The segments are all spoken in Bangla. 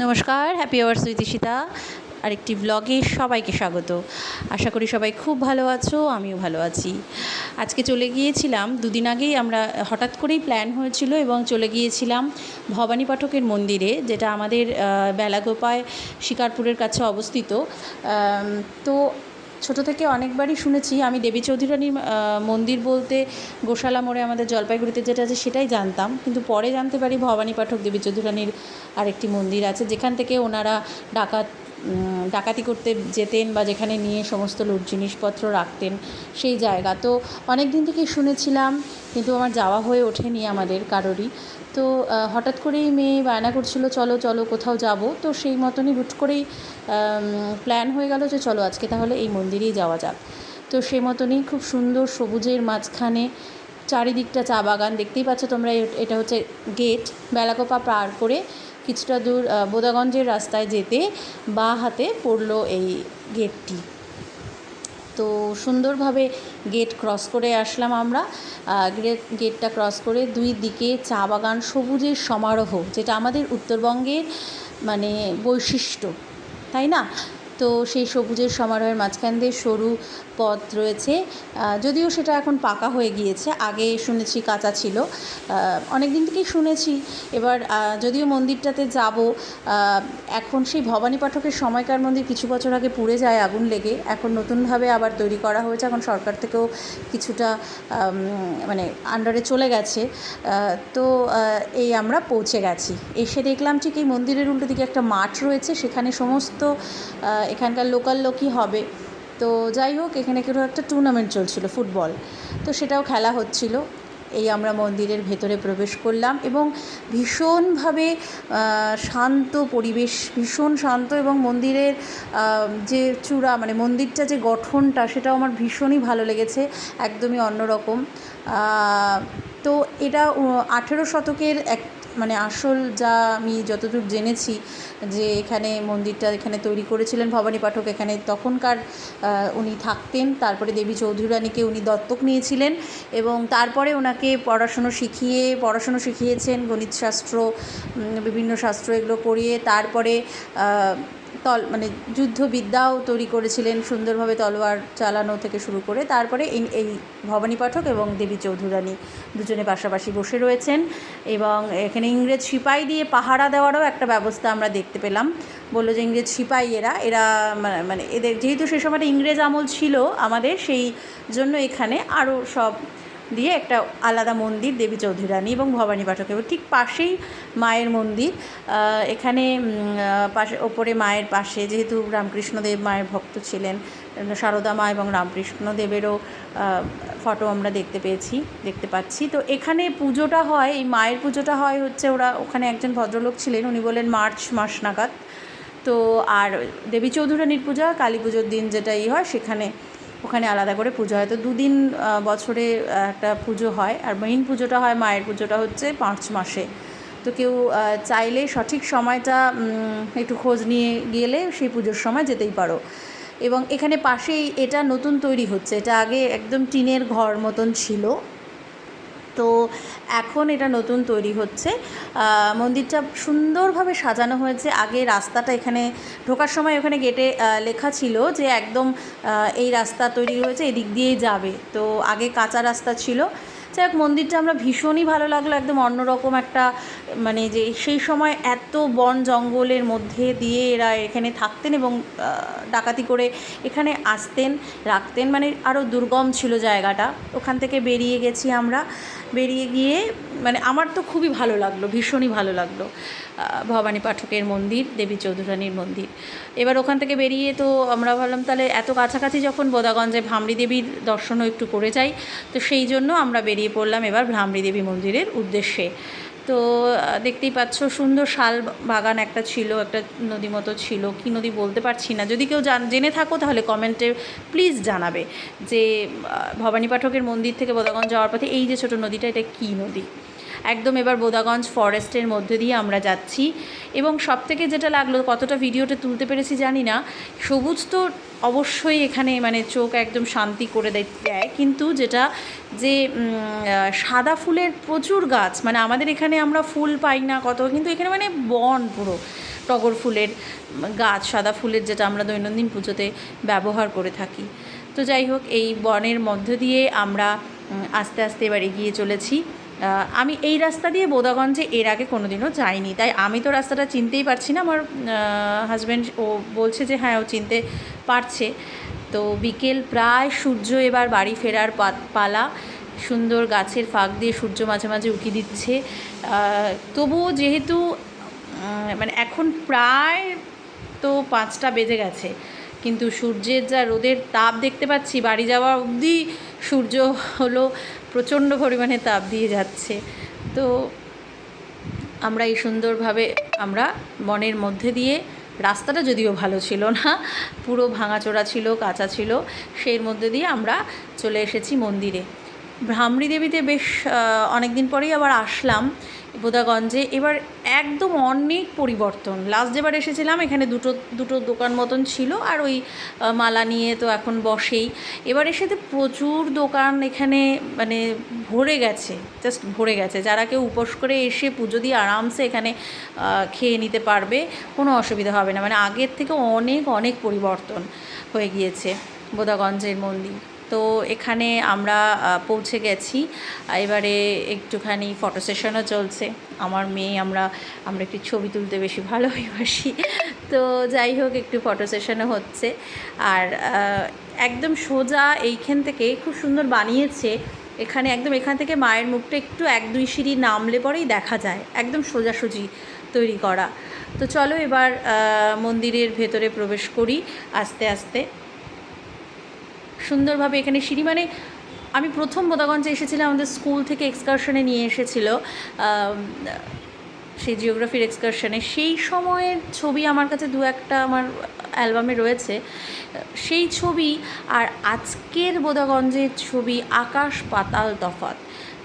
নমস্কার হ্যাপি আওয়ার্স উইথ ইশিতা আরেকটি ব্লগে সবাইকে স্বাগত। আশা করি সবাই খুব ভালো আছো, আমিও ভালো আছি। আজকে চলে গিয়েছিলাম, দুদিন আগেই আমরা হঠাৎ করেই প্ল্যান হয়েছিল এবং চলে গিয়েছিলাম ভবানী পাঠকের মন্দিরে, যেটা আমাদের বেলাগোপায় শিকারপুরের কাছে অবস্থিত। তো ছোট থেকে অনেকবারই শুনেছি, আমি দেবী চৌধুরানীর মন্দির বলতে গোশালা মোড়ে আমাদের জলপাইগুড়িতে যেটা আছে সেটাই জানতাম, কিন্তু পরে জানতে পারি ভবানী পাঠক দেবী চৌধুরানীর আরেকটি মন্দির আছে, যেখান থেকে ওনারা ডাকাত ডাকাতি করতে যেতেন বা যেখানে নিয়ে সমস্ত লুট জিনিসপত্র রাখতেন সেই জায়গা। তো অনেক দিন থেকেই শুনেছিলাম, কিন্তু আমার যাওয়া হয়ে ওঠেনি আমাদের কারোরই। তো হঠাৎ করেই মেয়ে বায়না করছিল, চলো চলো, কোথাও যাব। তো সেই মতনই হুট করেই প্ল্যান হয়ে গেল যে, চলো, আজকে তাহলে এই মন্দিরেই যাওয়া যাক। তো সেই মতনই খুব সুন্দর সবুজের মাঝখানে চারিদিকটা চা বাগান। দেখতেই পাচ্ছ তোমরা এটা হচ্ছে গেট, বেলাকোপা পার করে কিছুটা দূর বোদাগঞ্জের রাস্তায় যেতে বা হাতে পড়ল এই গেটটি। তো সুন্দরভাবে গেট ক্রস করে আসলাম আমরা। গেটটা ক্রস করে দুই দিকে চা বাগান, সবুজের সমারোহ, যেটা আমাদের উত্তরবঙ্গের মানে বৈশিষ্ট্য, তাই না? তো সেই সবুজের সমারোহের মাঝখান দিয়ে সরু পথ রয়েছে। যদিও সেটা এখন পাকা হয়ে গিয়েছে, আগে শুনেছি কাঁচা ছিল। অনেক দিন থেকেই শুনেছি। এবার যদিও মন্দিরটাতে যাব এখন সেই ভবানী পাঠকের সময়কার মন্দির কিছু বছর আগে পুড়ে যায়, আগুন লেগে। এখন নতুনভাবে আবার তৈরি করা হয়েছে। এখন সরকার থেকেও কিছুটা মানে আন্ডারে চলে গেছে। তো এই আমরা পৌঁছে গেছি। এসে দেখলাম ঠিক এই মন্দিরের উল্টো দিকে একটা মাঠ রয়েছে। সেখানে সমস্ত এখানকার লোকাল লোকই হবে। তো যাই হোক, এখানে কেউ একটা টুর্নামেন্ট চলছিল ফুটবল তো সেটাও খেলা হচ্ছিল। এই আমরা মন্দিরের ভেতরে প্রবেশ করলাম এবং ভীষণভাবে শান্ত পরিবেশ, ভীষণ শান্ত এবং মন্দিরের যে চূড়া মানে মন্দিরটা যে গঠনটা, সেটাও আমার ভীষণই ভালো লেগেছে। একদমই অন্যরকম। তো এটা আঠেরো শতকের এক মানে আসল যা আমি যতদূর জেনেছি যে এখানে মন্দিরটা এখানে তৈরি করেছিলেন ভবানী পাঠক, এখানে তখনকার উনি থাকতেন, তারপরে দেবী চৌধুরানীকে উনি দত্তক নিয়েছিলেন এবং তারপরে ওনাকে পড়াশুনো শিখিয়ে, পড়াশুনো শিখিয়েছেন গণিতশাস্ত্র বিভিন্ন শাস্ত্র এগুলো করিয়ে তারপরে তল মানে যুদ্ধবিদ্যাও তৈরি করেছিলেন সুন্দরভাবে তলোয়ার চালানো থেকে শুরু করে। তারপরে এই এই ভবানী পাঠক এবং দেবী চৌধুরানী দুজনে পাশাপাশি বসে রয়েছেন এবং এখানে ইংরেজ সিপাই দিয়ে পাহারা দেওয়ারও একটা ব্যবস্থা আমরা দেখতে পেলাম। বলল যে ইংরেজ সিপাই এরা এরা মা- মানে এদের যেহেতু সে সময়টা ইংরেজ আমল ছিল আমাদের, সেই জন্য এখানে আরও সব দিয়ে একটা আলাদা মন্দির দেবী চৌধুরানী এবং ভবানী পাঠক। এবং ঠিক পাশেই মায়ের মন্দির। এখানে পাশে, ওপরে মায়ের পাশে যেহেতু রামকৃষ্ণদেব মায়ের ভক্ত ছিলেন, সারদা মা এবং রামকৃষ্ণদেবেরও ফটো আমরা দেখতে পেয়েছি, দেখতে পাচ্ছি। তো এখানে পুজোটা হয়, এই মায়ের পুজোটা হয় হচ্ছে ওরা, ওখানে একজন ভদ্রলোক ছিলেন, উনি বলেন মার্চ মাস নাগাদ। তো আর দেবী চৌধুরানীর পূজা, কালী পুজোর দিন যেটা ই হয়, সেখানে ওখানে আলাদা করে পুজো হয়। তো দুদিন বছরে একটা পুজো হয়। আর মেইন পুজোটা হয়, মায়ের পুজোটা হচ্ছে পাঁচ মাসে। তো কেউ চাইলে সঠিক সময়টা একটু খোঁজ নিয়ে গেলে সেই পুজোর সময় যেতেই পারো। এবং এখানে পাশেই এটা নতুন তৈরি হচ্ছে। এটা আগে একদম টিনের ঘর মতন ছিল। তো এখন এটা নতুন তৈরি হচ্ছে। মন্দিরটা সুন্দরভাবে সাজানো হয়েছে। আগে রাস্তাটা এখানে ঢোকার সময় ওখানে গেটে লেখা ছিল যে একদম এই রাস্তা তৈরি হয়েছে, এদিক দিয়েই যাবে। তো আগে কাঁচা রাস্তা ছিল। যাই হোক, মন্দিরটা আমরা ভীষণই ভালো লাগল। একদম অন্যরকম একটা মানে যে সেই সময় এত বন জঙ্গলের মধ্যে দিয়ে এরা এখানে থাকতেন এবং ডাকাতি করে এখানে আসতেন, রাখতেন। মানে আরও দুর্গম ছিল জায়গাটা। ওখান থেকে বেরিয়ে গেছি আমরা। বেরিয়ে গিয়ে মানে আমার তো খুবই ভালো লাগল, ভীষণই ভালো লাগল ভবানী পাঠকের মন্দির, দেবী চৌধুরানীর মন্দির। এবার ওখান থেকে বেরিয়ে তো আমরা ভাবলাম, তাহলে এত কাছাকাছি যখন বোদাগঞ্জে ভ্রামরী দেবীর দর্শনও একটু করে যাই, তো সেই জন্য আমরা বেরিয়ে পড়লাম এবার ভ্রামরী দেবী মন্দিরের উদ্দেশ্যে। তো দেখতেই পাচ্ছ সুন্দর শাল বাগান একটা ছিল, একটা নদী মতো ছিল। কি নদী বলতে পারছি না। যদি কেউ জান থাকো তাহলে কমেন্টে প্লিজ জানাবে যে ভবানী পাঠকের মন্দির থেকে বোদাগঞ্জ যাওয়ার পথে এই যে ছোটো নদীটা, এটা কী নদী? একদম এবার বোদাগঞ্জ ফরেস্টের মধ্যে দিয়ে আমরা যাচ্ছি। এবং সব থেকে যেটা লাগল, কতটা ভিডিওটা তুলতে পেরেছি জানি না। সবুজ তো অবশ্যই এখানে মানে চোখ একদম শান্তি করে দেয় কিন্তু যেটা যে সাদা ফুলের প্রচুর গাছ মানে আমাদের এখানে আমরা ফুল পাই না কত, কিন্তু এখানে মানে বন পুরো। টগর ফুলের গাছ, সাদা ফুলের যেটা আমরা দৈনন্দিন পুজোতে ব্যবহার করে থাকি। তো যাই হোক, এই বনের মধ্য দিয়ে আমরা আস্তে আস্তে এবার এগিয়ে চলেছি। আমি এই রাস্তা দিয়ে বোদাগঞ্জে এর আগে কোনো দিনও যাইনি। তাই আমি তো রাস্তাটা চিনতেই পারছি না। আমার হাজব্যান্ড ও বলছে যে হ্যাঁ ও চিনতে পারছে। তো বিকেল প্রায় সূর্য এবার বাড়ি ফেরার পালা। সুন্দর গাছের ফাঁক দিয়ে সূর্য মাঝে মাঝে উঁকি দিচ্ছে। তবুও যেহেতু মানে এখন প্রায় তো পাঁচটা বেজে গেছে। কিন্তু সূর্যের যা রোদের তাপ দেখতে পাচ্ছি, বাড়ি যাওয়া অবধি সূর্য হলো প্রচণ্ড পরিমাণে তাপ দিয়ে যাচ্ছে। তো আমরা এই সুন্দরভাবে, আমরা বনের মধ্যে দিয়ে, রাস্তাটা যদিও ভালো ছিল না, পুরো ভাঙাচোরা ছিল, কাঁচা ছিল, সেই মধ্যে দিয়ে আমরা চলে এসেছি মন্দিরে। ভ্রামরী দেবীতে বেশ অনেক দিন পরেই আবার আসলাম। বোদাগঞ্জে। এবার একদম অনেক পরিবর্তন। লাস্ট যেবার এসেছিলাম, এখানে দুটো দুটো দোকান মতন ছিল, আর ওই মালা নিয়ে তো এখন বসেই। এবার এসেতে প্রচুর দোকান এখানে মানে ভরে গেছে জাস্ট ভরে গেছে। যারা কেউ উপোস করে এসে পুজো দিয়ে আরামসে এখানে খেয়ে নিতে পারবে, কোনো অসুবিধা হবে না। মানে আগের থেকে অনেক অনেক পরিবর্তন হয়ে গিয়েছে বোদাগঞ্জের মন্দির। তো এখানে আমরা পৌঁছে গেছি। এবারে একটুখানি ফটো সেশনও চলছে। আমার মেয়ে, আমরা আমরা একটু ছবি তুলতে বেশি ভালোবাসি তো যাই হোক, একটু ফটো সেশনও হচ্ছে। আর একদম সোজা এইখান থেকে খুব সুন্দর বানিয়েছে। এখানে একদম এখান থেকে মায়ের মুখটা একটু এক দুই সিঁড়ি নামলে পরেই দেখা যায়। একদম সোজাসুজি তৈরি করা। তো চলো এবার মন্দিরের ভেতরে প্রবেশ করি আস্তে আস্তে। সুন্দরভাবে এখানে সিঁড়ি মানে আমি প্রথম বোদাগঞ্জে এসেছিলাম, আমাদের স্কুল থেকে এক্সকারশনে নিয়ে এসেছিল সেই জিওগ্রাফির এক্সকারশনে সেই সময়ের ছবি আমার কাছে দু একটা আমার অ্যালবামে রয়েছে। সেই ছবি আর আজকের বোদাগঞ্জের ছবি আকাশ পাতাল তফাত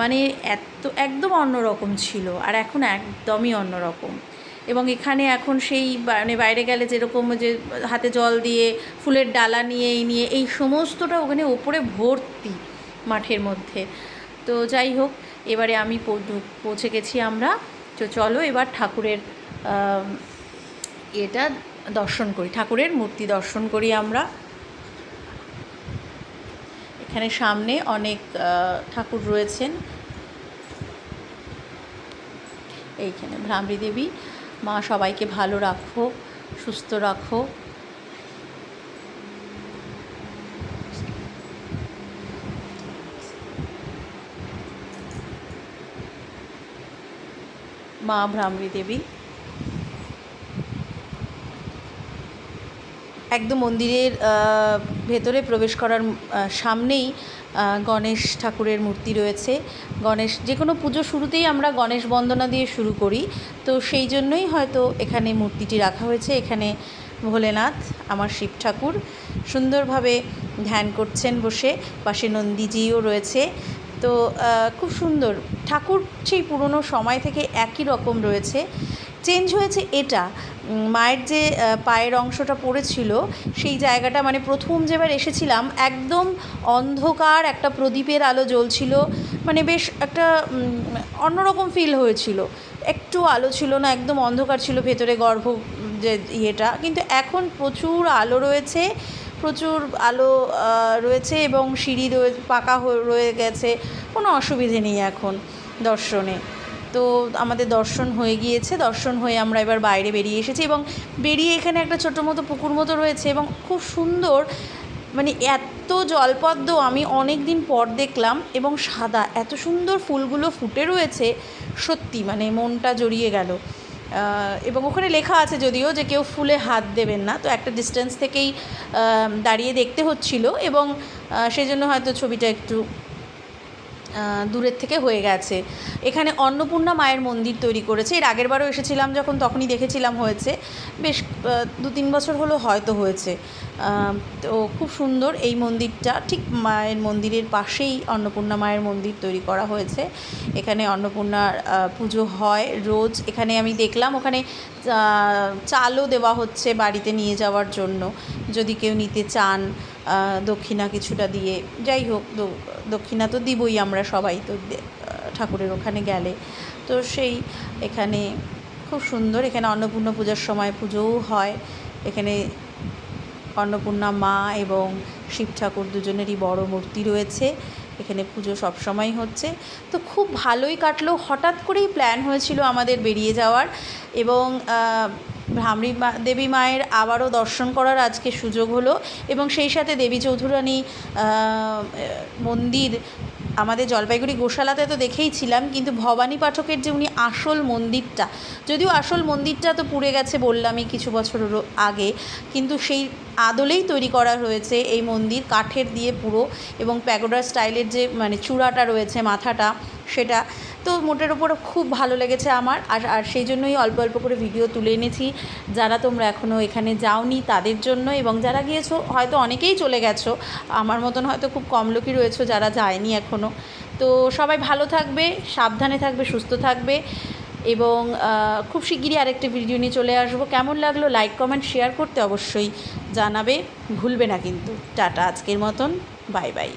মানে এত, একদম অন্যরকম ছিল আর এখন একদমই অন্যরকম। এবং এখানে এখন সেই মানে বাইরে গেলে যেরকম যে হাতে জল দিয়ে, ফুলের ডালা নিয়ে, এই নিয়ে, এই সমস্তটা ওখানে ওপরে ভর্তি মাঠের মধ্যে। তো যাই হোক, এবারে আমি পৌঁছে গেছি আমরা। তো চলো এবার ঠাকুরের এটা দর্শন করি। ঠাকুরের মূর্তি দর্শন করি আমরা। এখানে সামনে অনেক ঠাকুর রয়েছেন। এইখানে ভ্রামরী দেবী মা সবাইকে ভালো রাখো সুস্থ রাখো। মা ভ্রামরী দেবী একদম মন্দিরের ভেতরে প্রবেশ করার সামনেই গণেশ ঠাকুরের মূর্তি রয়েছে। গণেশ, যে কোনো পুজো শুরুতেই আমরা গণেশ বন্দনা দিয়ে শুরু করি। তো সেই জন্যই হয়তো এখানে মূর্তিটি রাখা হয়েছে। এখানে ভোলেনাথ, আমার শিব ঠাকুর, সুন্দরভাবে ধ্যান করছেন বসে। পাশে নন্দীজিও রয়েছে। তো খুব সুন্দর। ঠাকুর সেই পুরনো সময় থেকে একই রকম রয়েছে। চেঞ্জ হয়েছে এটা। মায়ের যে পায়ের অংশটা পড়েছিল, সেই জায়গাটা মানে প্রথম যেবার এসেছিলাম, একদম অন্ধকার একটা প্রদীপের আলো জ্বলছিল মানে বেশ একটা অন্যরকম ফিল হয়েছিল। একটু আলো ছিল না, একদম অন্ধকার ছিল ভেতরে গর্ভ, যে ইয়েটা, কিন্তু এখন প্রচুর আলো রয়েছে, প্রচুর আলো রয়েছে এবং সিঁড়ি রয়ে, পাকা হয়ে- রয়ে গেছে, কোনো অসুবিধে নেই এখন দর্শনে। তো আমাদের দর্শন হয়ে গিয়েছে। দর্শন হয়ে আমরা এবার বাইরে বেরিয়ে এসেছি এবং বেরিয়ে এখানে একটা ছোটো মতো পুকুর মতো রয়েছে এবং খুব সুন্দর মানে এত জলপদ্ম আমি অনেক দিন পর দেখলাম এবং সাদা, এত সুন্দর ফুলগুলো ফুটে রয়েছে, সত্যি মানে মনটা জড়িয়ে গেল। এবং ওখানে লেখা আছে যদিও যে কেউ ফুলে হাত দেবেন না, তো একটা ডিস্টেন্স থেকেই দাঁড়িয়ে দেখতে হচ্ছিল এবং সেই জন্য হয়তো ছবিটা একটু দূরের থেকে হয়ে গেছে। এখানে অন্নপূর্ণা মায়ের মন্দির তৈরি করেছে। এর আগের বারও এসেছিলাম যখন তখনই দেখেছিলাম হয়েছে। বেশ দু তিন বছর হলো হয়তো হয়েছে। তো খুব সুন্দর এই মন্দিরটা। ঠিক মায়ের মন্দিরের পাশেই অন্নপূর্ণা মায়ের মন্দির তৈরি করা হয়েছে। এখানে অন্নপূর্ণার পুজো হয় রোজ। এখানে আমি দেখলাম, ওখানে চালও দেওয়া হচ্ছে বাড়িতে নিয়ে যাওয়ার জন্য। যদি কেউ নিতে চান দক্ষিণা কিছুটা দিয়ে। যাই হোক দক্ষিণা তো দিবই আমরা সবাই, তো ঠাকুরের ওখানে গেলে। তো সেই, এখানে খুব সুন্দর। এখানে অন্নপূর্ণা পূজার সময় পুজোও হয়। এখানে অন্নপূর্ণা, মা এবং শিব ঠাকুর দুজনেরই বড় মূর্তি রয়েছে। এখানে পুজো সবসময় হচ্ছে। তো খুব ভালোই কাটলো। হঠাৎ করেই প্ল্যান হয়েছিল আমাদের বেরিয়ে যাওয়ার এবং ভ্রামরী মা, দেবী মায়ের আবারও দর্শন করার আজকে সুযোগ হলো এবং সেই সাথে দেবী চৌধুরানী মন্দির আমাদের জলপাইগুড়ি গোশালাতে তো দেখেই ছিলাম কিন্তু ভবানী পাঠকের যে উনি আসল মন্দিরটা, যদিও আসল মন্দিরটা তো পুড়ে গেছে বললামই কিছু বছর আগে, কিন্তু সেই আদলেই তৈরি করা হয়েছে এই মন্দির কাঠের দিয়ে পুরো এবং প্যাগোডার স্টাইলের যে মানে চূড়াটা রয়েছে মাথাটা, সেটা তো মোটের ওপর খুব ভালো লেগেছে আমার। আর আর সেই জন্যই অল্প অল্প করে ভিডিও তুলে এনেছি। যারা তোমরা এখনও এখানে যাওনি তাদের জন্য এবং যারা গিয়েছো, হয়তো অনেকেই চলে গেছো। আমার মতন হয়তো খুব কম লোকই রয়েছে যারা যায়নি এখনও তো সবাই ভালো থাকবে, সাবধানে থাকবে, সুস্থ থাকবে এবং খুব শিগগিরই আরেকটা ভিডিও নিয়ে চলে আসব। কেমন লাগল লাইক, কমেন্ট, শেয়ার করতে অবশ্যই জানাবে। ভুলবে না কিন্তু। টাটা আজকের মতন। Bye bye.